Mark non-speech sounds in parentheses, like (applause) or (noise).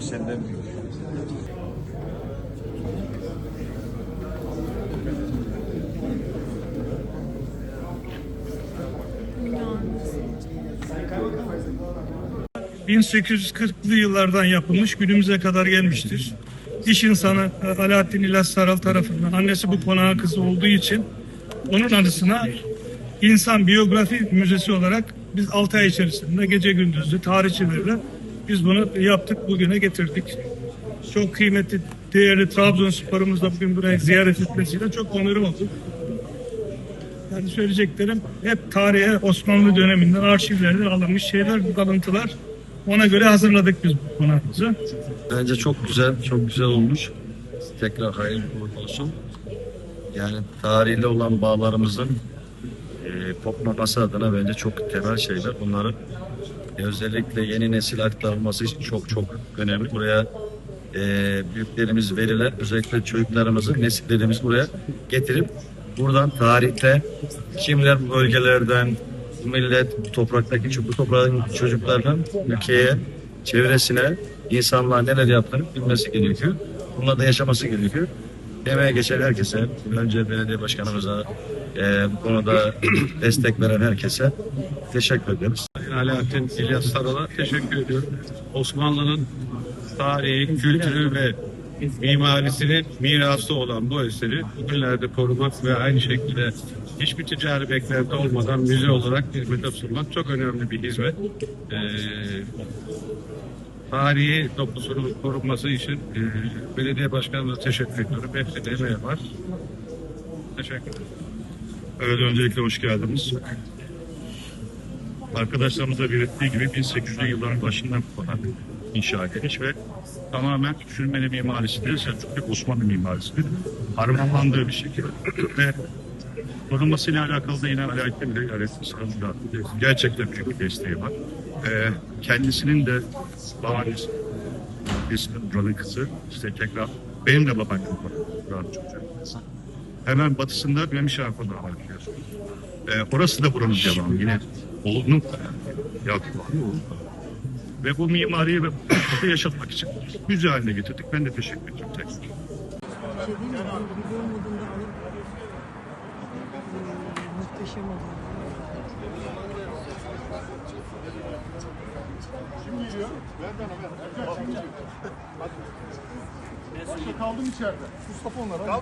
Senden büyük. ...1840'lı yıllardan yapılmış, günümüze kadar gelmiştir. İş insanı e, Alaaddin İlyas Saral tarafından annesi bu konağın kızı olduğu için onun anısına insan biyografi müzesi olarak biz 6 ay içerisinde gece gündüzlü tarihçilerle biz bunu yaptık bugüne getirdik. Çok kıymetli değerli Trabzonspor'umuz da bugün buraya ziyaret etmesiyle çok onurum olduk. Yani söyleyeceklerim hep tarihe Osmanlı döneminden arşivlerden alınmış şeyler, kalıntılar. Ona göre hazırladık biz bu konağımızı. Bence çok güzel, çok güzel olmuş. Tekrar hayırlı uğurlu olsun. Yani tarihle olan bağlarımızın e, kopmaması adına bence çok temel şeyler. Bunların özellikle yeni nesil aktarılması için çok çok önemli. Buraya e, büyüklerimiz veriler, özellikle çocuklarımızı, nesillerimiz buraya getirip buradan tarihte kimler bölgelerden, bu millet, bu topraktaki bu toprağın çocuklarının ülkeye, çevresine, insanlığa neler yaptığını bilmesi gerekiyor. Bununla da yaşaması gerekiyor. Emeğe geçen herkese, önce belediye başkanımıza, e, bu konuda (clears throat) destek veren herkese teşekkür ederiz. Alaaddin İlyas Saral'a teşekkür ediyorum. Osmanlı'nın tarihi, kültürü ve mimarisinin mirası olan bu eseri bugünlerde korumak ve aynı şekilde hiçbir ticari beklenti olmadan müze olarak hizmete sunmak çok önemli bir hizmet. Ee, tarihi dokusunun korunması için e, belediye başkanımıza teşekkür ediyorum. Hepsi de emeği var. Teşekkür ederim. Evet öncelikle hoş geldiniz. Arkadaşlarımız da belirttiği gibi 1800'lü yılların başından bu konak inşa edilmiş ve tamamen Sürmeli mimarisidir, Selçuklu Osmanlı mimarisidir. Harmanlandığı bir şekilde ve korunmasıyla alakalı da yine Alaaddin Bey Aleyhisselam'da gerçekten büyük bir desteği var. Ee, kendisinin de babaannesi, biz buranın kızı, işte tekrar benim de babaannem var, buranın çocuğu. Hemen batısında Memişar Konağı var. Ee, orası da buranın devamı yine. Oğlunun Yakup Ve bu mimariyi ve burada yaşatmak için müze haline getirdik. Ben de teşekkür ediyorum tekrar. Bir şey değil mi? Modunda alıp muhteşem oldu. Başka kaldım içeride. Mustafa onlara.